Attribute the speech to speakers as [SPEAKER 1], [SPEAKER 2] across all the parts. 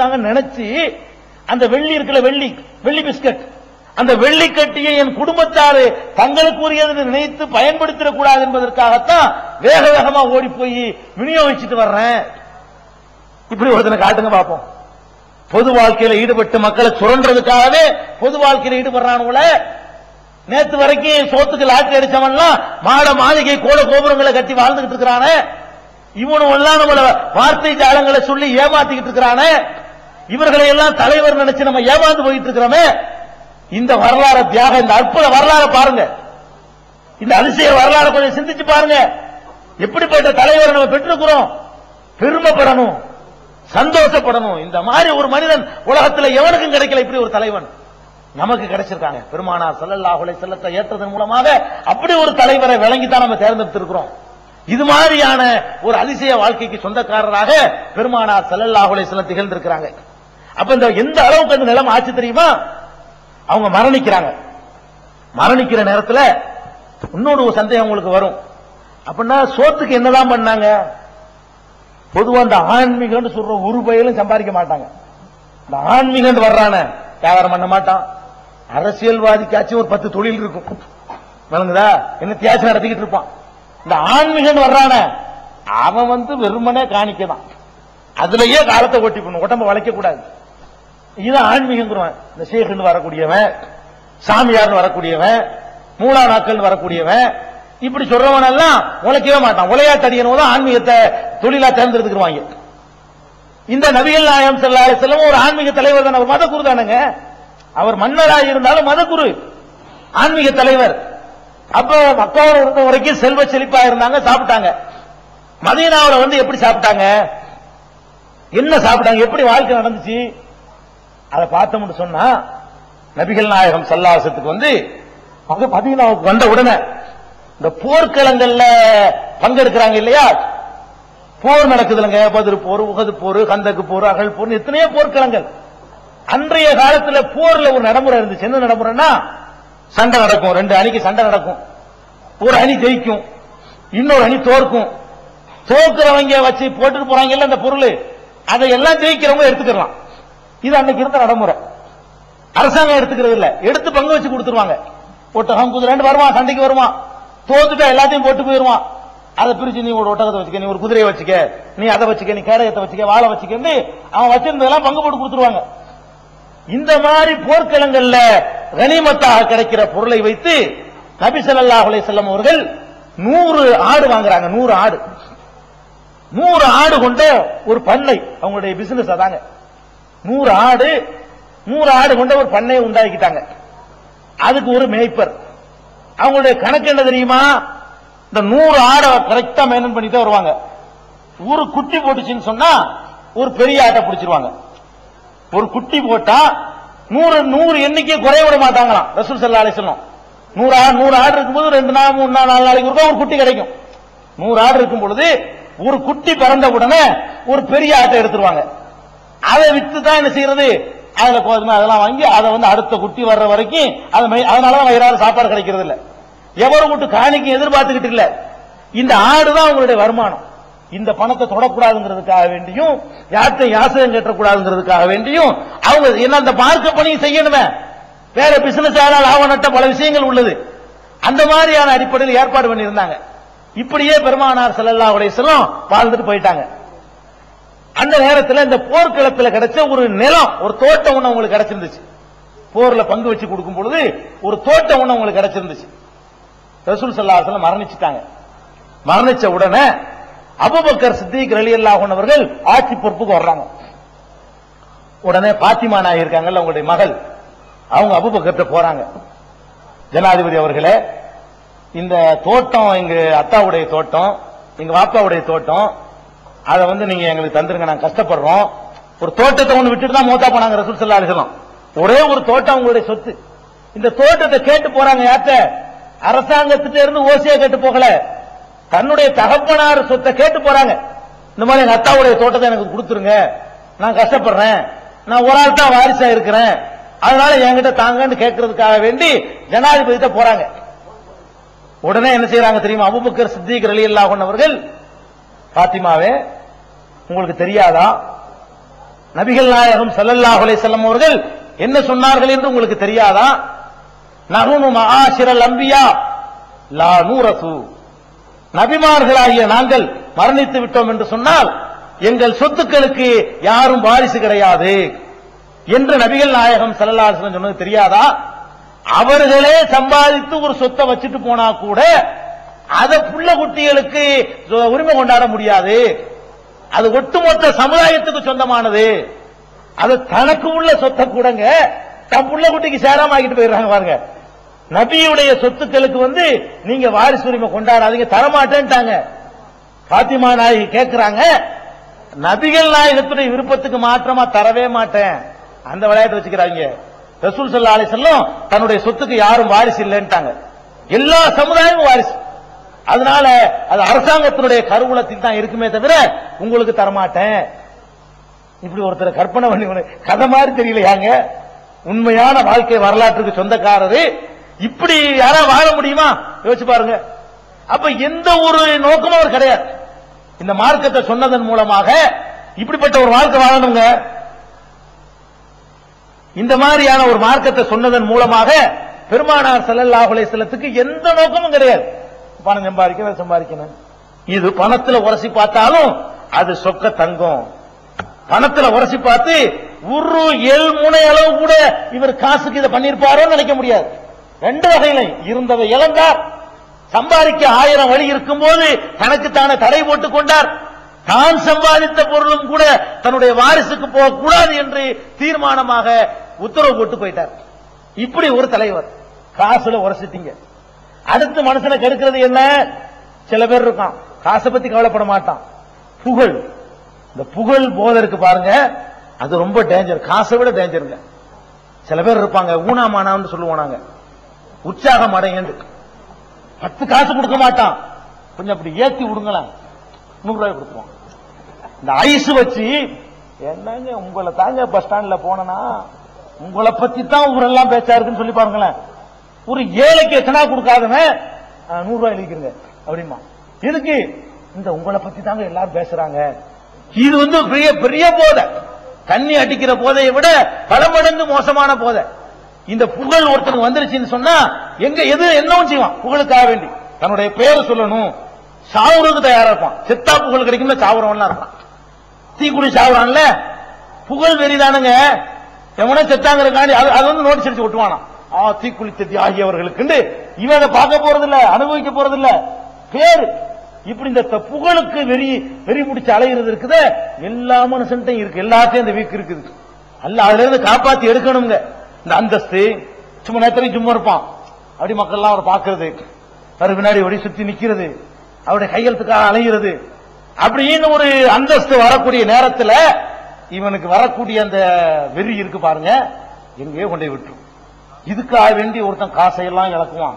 [SPEAKER 1] நினைச்சு அந்த வெள்ளி இருக்கிற வெள்ளி வெள்ளி பிஸ்கட் அந்த வெள்ளி கட்டியை என் குடும்பத்தாரு தங்களுக்கு உரியது நினைத்து பயன்படுத்திடக் கூடாது என்பதற்காகத்தான் வேக வேகமா ஓடி போய் விநியோகிச்சுட்டு வர்றேன். இப்படி ஒருத்தனை காட்டுங்க பார்ப்போம் பொது வாழ்க்கையில ஈடுபட்டு மக்களை சுரண்டதுக்காகவே பொது வாழ்க்கையில ஈடுபடுறானுல நேத்து வரைக்கும் சோத்துக்கு லாட்டி அடிச்சவன்லாம் மாட மாளிகை கோல கோபுரங்களை கட்டி வாழ்ந்துகிட்டு இருக்கிறானே. இவனும் எல்லாம் நம்மள வார்த்தை ஜாலங்களை சொல்லி ஏமாத்திக்கிட்டு இருக்கிறானே. இவர்களை எல்லாம் தலைவர் நினைச்சு நம்ம ஏமாந்து போயிட்டு இருக்கிறோமே. இந்த வரலாறு தியாகம் இந்த அற்புத வரலாறு பாருங்க. இந்த அதிசய வரலாறு கொஞ்சம் சிந்திச்சு பாருங்க. எப்படிப்பட்ட தலைவரை நம்ம பெற்றிருக்கிறோம்? பெருமைப்படணும். சந்தோஷப்படணும். இந்த மாதிரி ஒரு மனிதன் உலகத்துல எவனுக்கும் கிடைக்கல இப்படி ஒரு தலைவன். நமக்கு கிடைச்சிருக்காங்க. பெருமானா செல்லல்லாஹுலை செல்லத்தை ஏற்றதன் மூலமாக அப்படி ஒரு தலைவரை விளங்கி தான் நம்ம தேர்ந்தெடுத்திருக்கிறோம். இது மாதிரியான ஒரு அதிசய வாழ்க்கைக்கு சொந்தக்காரராக பெருமானா செல்லல்லாஹுலை செல்ல திகழ்ந்திருக்கிறாங்க. அப்ப இந்த எந்த அளவுக்கு அந்த நிலம் ஆச்சு தெரியுமா? அவங்க மரணிக்கிறாங்க. மரணிக்கிற நேரத்தில் இன்னொரு சந்தேகம் உங்களுக்கு வரும். அப்படின்னா சோத்துக்கு என்னதான் பண்ணாங்க? பொதுவா இந்த ஆன்மீகம் சொல்ற ஒரு பயிலும் சம்பாதிக்க மாட்டாங்க. இந்த ஆன்மீகம் வர்றானே வியாபாரம் பண்ண மாட்டான். அரசியல்வாதிக்காச்சும் ஒரு பத்து தொழில் இருக்கும். விளங்குதா? என்ன தியாசம் நடத்திக்கிட்டு இருப்பான். இந்த ஆன்மீகம் வர்றான அவன் வந்து வெறுமனே காணிக்கதான் அதுலயே காலத்தை ஓட்டி பண்ணும் உடம்ப வளைக்க கூடாது இது ஆன்மீகங்கிறவன். இந்த சேகன் வரக்கூடியவன் சாமியார்னு வரக்கூடியவன் மூலா நாட்கள் வரக்கூடியவன். இப்படி சொல்றவன் எல்லாம் உழைக்கவே மாட்டான். உலையாட்டடியனோ தான் ஆன்மீகத்தை தொழிலா தேர்ந்தெடுத்துக்குவாங்க இந்த நபிகள் நாயம் செல்லாத செல்லம் ஒரு ஆன்மீக தலைவர் தான். அவர் மதகுரு தானுங்க. அவர் மன்னராக இருந்தாலும் மதகுரு. ஆன்மீக தலைவர். அப்ப மக்காவில் இருந்த வரைக்கும் செல்வ செழிப்பா இருந்தாங்க சாப்பிட்டாங்க. மதீனாவுல வந்து எப்படி சாப்பிட்டாங்க? என்ன சாப்பிட்டாங்க? எப்படி வாழ்க்கை நடந்துச்சு? அதை பார்த்தோம்னு சொன்னா நபிகள் நாயகம் சல்லாசத்துக்கு வந்து அங்க பதினாவுக்கு வந்த உடனே இந்த போர்க்களங்கள்ல பங்கெடுக்கிறாங்க இல்லையா? போர் நடக்குதுலங்க பதிரு போர் உகது போர் கந்தக்கு போர் அகல் போர் எத்தனையோ போர்க்களங்கள். அன்றைய காலத்துல போர்ல ஒரு நடைமுறை இருந்துச்சு. என்ன நடைமுறைன்னா சண்டை நடக்கும். ரெண்டு அணிக்கு சண்டை நடக்கும். ஒரு அணி ஜெயிக்கும். இன்னொரு அணி தோற்கும். தோக்குறவங்க வச்சு போட்டுட்டு போறாங்கல்ல அந்த பொருள். அதை எல்லாம் ஜெயிக்கிறவங்க எடுத்துக்கலாம். இது அன்னைக்கு இருந்த நடைமுறை. அரசாங்கம் எடுத்துக்கிறது இல்ல. எடுத்து பங்கு வச்சு கொடுத்துருவாங்க. ஒட்டகம் குதிரைன்னு வருவான் சண்டைக்கு வருவான் தோத்துட்டா எல்லாத்தையும் போட்டு போயிருவான் அதை பிரிச்சு நீ ஒரு ஒட்டகத்தை வச்சுக்க நீ ஒரு குதிரையை வச்சுக்க நீ அதை வச்சுக்க நீ கேடயத்தை வச்சுக்க வாழை வச்சுக்கன்னு அவன் வச்சிருந்ததெல்லாம் பங்கு போட்டு கொடுத்துருவாங்க. இந்த மாதிரி போர்க்களங்கள்ல கனிமத்தாக கிடைக்கிற பொருளை வைத்து நபி ஸல்லல்லாஹு அலைஹி வஸல்லம் அவர்கள் நூறு ஆடு வாங்குறாங்க. நூறு ஆடு. நூறு ஆடு கொண்ட ஒரு பண்ணை அவங்களுடைய பிசினஸ் அதாங்க. நூறு ஆடு நூறு ஆடு கொண்ட ஒரு பண்ணையை உண்டாக்கிட்டாங்க. அதுக்கு ஒரு மேய்ப்பர். அவங்களுடைய கணக்கு என்ன தெரியுமா? இந்த நூறு ஆடை கரெக்டா மெயின்டைன் பண்ணிட்டு வருவாங்க. ஒரு குட்டி போட்டுச்சுன்னு சொன்னா ஒரு பெரிய ஆட்டை பிடிச்சிருவாங்க. ஒரு குட்டி போட்டா நூறு நூறு எண்ணிக்கை குறைய விட மாட்டாங்களாம். ரசூல் செல்லா அலை சொல்லும் நூறு ஆடு நூறு ஆடு இருக்கும்போது ரெண்டு நாள் மூணு நாள் நாலு நாளைக்கு இருக்கும் ஒரு குட்டி கிடைக்கும். நூறு ஆடு இருக்கும் பொழுது ஒரு குட்டி பிறந்த உடனே ஒரு பெரிய ஆட்டை எடுத்துருவாங்க. அதை வித்து தான் என்ன செய்யறது? அதுல கோதுமை அதெல்லாம் வாங்கி அதை வந்து அடுத்த குட்டி வர்ற வரைக்கும் அதை அதனாலதான் வயிறாறு சாப்பாடு கிடைக்கிறது இல்ல எவரும் விட்டு காணிக்கும் எதிர்பார்த்துக்கிட்டு இல்ல. இந்த ஆடு தான் அவங்களுடைய வருமானம். இந்த பணத்தை தொடக்கூடாதுங்கிறதுக்காக வேண்டியும் யார்கிட்ட யாசகம் கட்டக்கூடாதுங்கிறதுக்காக வேண்டியும் அவங்க என்ன அந்த பார்க்க பணியை செய்யணுமே? வேற பிசினஸ் ஆனால் ஆவணட்ட பல விஷயங்கள் உள்ளது. அந்த மாதிரியான அடிப்படையில் ஏற்பாடு பண்ணியிருந்தாங்க. இப்படியே பெருமானார் செல்லல்லா உடைய வஸல்லம் வாழ்ந்துட்டு போயிட்டாங்க. அந்த நேரத்தில் இந்த போர்க்களத்தில் கிடைச்ச ஒரு நிலம் ஒரு தோட்டம் ஒண்ணு அவங்களுக்கு கிடைச்சிருந்துச்சு. போர்ல பங்கு வச்சு கொடுக்கும் பொழுது ஒரு தோட்டம் ஒண்ணு அவங்களுக்கு கிடைச்சிருந்துச்சு. ரசூல் ஸல்லல்லாஹு மரணிச்சுட்டாங்க. மரணிச்ச உடனே அபூபக்கர் சித்திக் ரலியல்லாஹு அன்ஹு அவர்கள் ஆட்சி பொறுப்புக்கு வர்றாங்க. உடனே பாத்திமா நாயகி இருக்காங்கல்ல அவங்களுடைய மகள். அவங்க அபுபக்கர்கிட்ட போறாங்க. ஜனாதிபதி அவர்களே இந்த தோட்டம் எங்க அத்தாவுடைய தோட்டம் எங்க வாப்பாவுடைய தோட்டம் அதை வந்து நீங்க எங்களுக்கு தந்துருங்க நாங்க கஷ்டப்படுறோம். ஒரு தோட்டத்தை ஒண்ணு விட்டுட்டு தான் மூத்தா போனாங்க ரசூல் ஸல்லல்லாஹு ஒரே ஒரு தோட்டம் உங்களுடைய சொத்து. இந்த தோட்டத்தை கேட்டு போறாங்க யார்ட்ட அரசாங்கத்திட்ட இருந்து ஓசியா கேட்டு போகல. தன்னுடைய தகப்பனார் சொத்தை கேட்டு போறாங்க. இந்த மாதிரி எங்க அத்தாவுடைய தோட்டத்தை எனக்கு கொடுத்துருங்க. நான் கஷ்டப்படுறேன். நான் ஒரு ஆள் தான் வாரிசா இருக்கிறேன். அதனால என்கிட்ட தாங்கன்னு கேட்கறதுக்காக வேண்டி ஜனாதிபதிட்ட போறாங்க. உடனே என்ன செய்யறாங்க தெரியுமா? அபுபக்கர் சித்திக் அலி அல்லாஹன் அவர்கள் பாத்திமாவே உங்களுக்கு தெரியாதா? நபிகள் நாயகம் ஸல்லல்லாஹு அலைஹி அவர்கள் என்ன சொன்னார்கள் என்று உங்களுக்கு தெரியாதா? நகுனு மகாசிரல் அம்பியா லா நூரசு. நபிமார்களாகிய நாங்கள் மரணித்து விட்டோம் என்று சொன்னால் எங்கள் சொத்துக்களுக்கு யாரும் வாரிசு கிடையாது. என்று நபிகள் நாயகம் ஸல்லல்லாஹு சொன்னது தெரியாதா? அவர்களே சம்பாதித்து ஒரு சொத்தை வச்சுட்டு போனா கூட அதை புள்ள குட்டிகளுக்கு உரிமை கொண்டாட முடியாது. அது ஒட்டுமொத்த சமுதாயத்துக்கு சொந்தமானது. அது தனக்கு உள்ள சொத்தை கூடங்க தன் புள்ள குட்டிக்கு சேராம ஆகிட்டு போயிடுறாங்க பாருங்க. நபியுடைய சொத்துக்களுக்கு வந்து நீங்க வாரிசு உரிமை கொண்டாடாதீங்க தரமாட்டேன்ட்டாங்க. பாத்திமா நாயகி கேட்கிறாங்க நபிகள் நாயகத்துடைய விருப்பத்துக்கு மாற்றமா தரவே மாட்டேன். அந்த விளையாட்டு வச்சுக்கிறாங்க. ரசூல் சல்லா அலிசல்லம் தன்னுடைய சொத்துக்கு யாரும் வாரிசு இல்லைன்ட்டாங்க. எல்லா சமுதாயமும் வாரிசு. அதனால அது அரசாங்கத்தினுடைய கருவூலத்தில் தான் இருக்குமே தவிர உங்களுக்கு தரமாட்டேன். இப்படி ஒருத்தர் கற்பனை பண்ணி கதை மாதிரி தெரியலையாங்க. உண்மையான வாழ்க்கை வரலாற்றுக்கு சொந்தக்காரரு. இப்படி யாரா வாழ முடியுமா? யோசிச்சு பாருங்க. அப்ப எந்த ஒரு நோக்கமும் அவர் கிடையாது. இந்த மார்க்கத்தை சொன்னதன் மூலமாக இப்படிப்பட்ட ஒரு வாழ்க்கை வாழணுங்க. இந்த மாதிரியான ஒரு மார்க்கத்தை சொன்னதன் மூலமாக பெருமானார் ஸல்லல்லாஹு எந்த நோக்கமும் கிடையாது. பணம் சம்பாதிக்கணும் சம்பாதிக்கணும். இது பணத்துல உரசி பார்த்தாலும் அது சொக்க தங்கம். பணத்துல உரசி பார்த்து ஒரு எல் முனை அளவு கூட இவர் காசுக்கு இதை பண்ணிருப்பாரோன்னு நினைக்க முடியாது. ரெண்டு வகையில இருந்ததை இழந்தார். சம்பாதிக்க ஆயிரம் வழி இருக்கும்போது தனக்குத்தானே தடை போட்டுக் கொண்டார். தான் சம்பாதித்த பொருளும் கூட தன்னுடைய வாரிசுக்கு போகக்கூடாது என்று தீர்மானமாக உத்தரவு போட்டு போயிட்டார். இப்படி ஒரு தலைவர். காசுல உரசிட்டீங்க. அடுத்து மனசுல கெடுக்கிறது என்ன? சில பேர் இருக்கான். காசை பத்தி கவலைப்பட மாட்டான். புகழ். இந்த புகழ் போதை இருக்கு பாருங்க. அது ரொம்ப டேஞ்சர் காசை விட டேஞ்சருங்க சில பேர் இருப்பாங்க. ஊனாமானான்னு சொல்லுவோம் நாங்க. உற்சாகம் அடையந்து பத்து காசு கொடுக்க மாட்டான். கொஞ்சம் அப்படி ஏத்தி விடுங்களேன். நூறு ரூபாய் கொடுப்போம் இந்த ஐஸ் வச்சு என்னங்க உங்களை தாங்க பஸ் ஸ்டாண்ட்ல போனா உங்களை பத்தி தான் ஊரெல்லாம் பேச்சா இருக்குன்னு சொல்லி பாருங்களேன். ஒரு ஏழைக்கு எத்தனா கொடுக்காதவன் நூறு ரூபாய் எழுதிக்கிறங்க அப்படிமா எதுக்கு? இந்த உங்களை பத்தி தாங்க எல்லாரும் பேசுறாங்க. இது வந்து பெரிய பெரிய போதை. தண்ணி அடிக்கிற போதையை விட பல மடங்கு மோசமான போதை. இந்த புகழ் ஒருத்தனுக்கு வந்துருச்சுன்னு சொன்னா எங்க எது என்னவும் செய்வான் புகழுக்காக வேண்டி. தன்னுடைய பேரை சொல்லணும். சாவுறதுக்கு தயாரா இருப்பான். செத்தா புகழ் கிடைக்கும்ல சாவுறவன்லாம் இருப்பான். தீக்குடி சாவுறான்ல. புகழ் வெறிதானுங்க. எவனோ செத்தாங்கிறக்காண்டி அது அது வந்து நோட்டீஸ் அடிச்சு ஒட்டுவானா ஆ தீக்குளித்த தியாகியவர்களுக்கு இவன் அதை பார்க்க போறதில்ல அனுபவிக்க போறதில்ல. பேர் இப்படி இந்த த- புகழுக்கு வெறி வெறி பிடிச்சு அலையிறது இருக்குது. எல்லா மனுஷன்ட்டையும் இருக்கு. எல்லாத்தையும் இந்த வீக் இருக்குது. அல்ல அதுல இருந்து காப்பாத்தி எடுக்கணுங்க இந்த அந்தஸ்து சும்மா நேரத்துலையும் சும்மா இருப்பான். அப்படி மக்கள் எல்லாம் அவரை பாக்குறது அவர் பின்னாடி ஒடி சுத்தி நிக்கிறது. அவருடைய கையெழுத்துக்காக அலைகிறது அப்படின்னு ஒரு அந்தஸ்து வரக்கூடிய நேரத்தில் இவனுக்கு வரக்கூடிய அந்த வெறி இருக்கு பாருங்க. எங்கேயோ கொண்டே விட்டுரும். இதுக்காக வேண்டி ஒருத்தன் காசையெல்லாம் இழக்குவான்.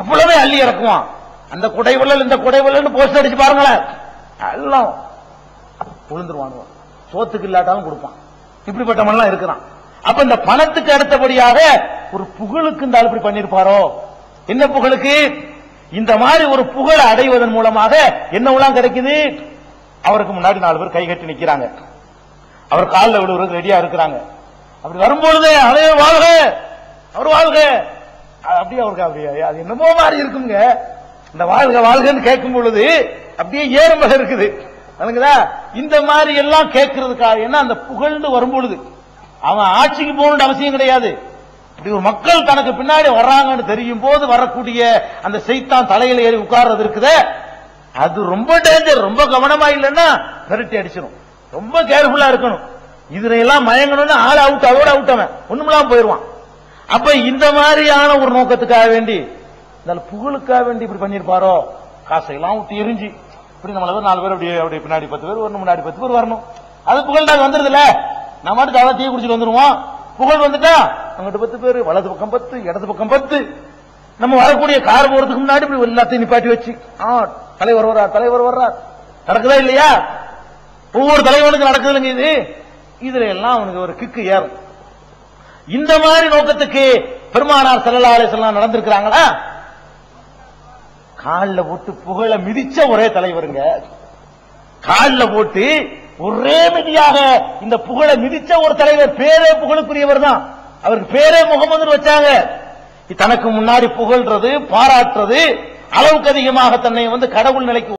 [SPEAKER 1] எவ்வளவே அள்ளி இறக்குவான். அந்த குடைவள்ளல் இந்த குடைவள்ளல் போஸ்ட் அடிச்சு பாருங்களேன். எல்லாம் விழுந்துருவானுவ சோத்துக்கு இல்லாட்டாலும் கொடுப்பான். இப்படிப்பட்டவன்லாம் இருக்கிறான். அப்ப இந்த பணத்துக்கு அடுத்தபடியாக ஒரு புகழுக்கு இந்த இப்படி பண்ணிருப்பாரோ என்ன புகழுக்கு? இந்த மாதிரி ஒரு புகழை அடைவதன் மூலமாக என்னவெல்லாம் கிடைக்குது? அவருக்கு முன்னாடி நாலு பேர் கை கட்டி நிக்கிறாங்க. அவர் காலில் விடுவதற்கு ரெடியா இருக்கிறாங்க. அப்படி வரும்பொழுது அதே வாழ்க! அவர் வாழ்க. அது அப்படியே அவருக்கு அப்படியே அது என்னமோ மாதிரி இருக்குங்க. இந்த வாழ்க வாழ்கன்னு கேட்கும் பொழுது அப்படியே ஏறுமக இருக்குது. அதுங்களா இந்த மாதிரி எல்லாம் கேட்கறதுக்காக என்ன அந்த புகழ்ந்து வரும் பொழுது அவன் ஆட்சிக்கு போகணுன்ற அவசியம் கிடையாது. இப்படி ஒரு மக்கள் தனக்கு பின்னாடி வர்றாங்கன்னு தெரியும் போது வரக்கூடிய அந்த செய்தான் தலையில ஏறி உட்கார்றது இருக்குதே. அது ரொம்ப டேஞ்சர் ரொம்ப கவனமா இல்லைன்னா விரட்டி அடிச்சிடும் ரொம்ப கேர்ஃபுல்லா இருக்கணும். இதுல எல்லாம் மயங்கணும்னா ஆள் அவுட் அதோட அவுட் அவன். ஒண்ணுமெல்லாம் போயிருவான். அப்ப இந்த மாதிரியான ஒரு நோக்கத்துக்காக வேண்டி இந்த புகழுக்காக வேண்டி இப்படி பண்ணிருப்பாரோ காசையெல்லாம் விட்டு எரிஞ்சு இப்படி நம்மள நாலு பேர் அப்படியே அப்படி பின்னாடி பத்து பேர் வரணும் முன்னாடி பத்து பேர் வரணும். அது புகழ் தான் வந்துருதுல நம்ம மட்டும் அதான் தீ குடிச்சிட்டு வந்துருவோம். புகழ் வந்துட்டா அங்கிட்டு பத்து பேர் வலது பக்கம் பத்து இடது பக்கம் பத்து. நம்ம வரக்கூடிய கார் போறதுக்கு முன்னாடி இப்படி எல்லாத்தையும் நிப்பாட்டி வச்சு ஆ தலைவர் வர்றார் தலைவர் வர்றார். நடக்குதா இல்லையா? ஒவ்வொரு தலைவனுக்கு நடக்குதுங்க இது. இதுல எல்லாம் அவனுக்கு ஒரு கிக்கு ஏறும். இந்த மாதிரி நோக்கத்துக்கு பெருமானார் ஸல்லல்லாஹு அலைஹி நடந்திருக்கிறாங்களா? காலில் போட்டு புகழ மிதிச்ச ஒரே தலைவருங்க. காலில் போட்டு ஒரே மிதியாக இந்த புகழை மிதிச்ச ஒரு தலைவர் பேரே புகழுக்குரியவர் தான் அவருக்கு பேரே முகமது வச்சாங்க. தனக்கு முன்னாடி புகழ்றது பாராட்டுறது அளவுக்கு அதிகமாக தன்னை வந்து கடவுள் நிலைக்கு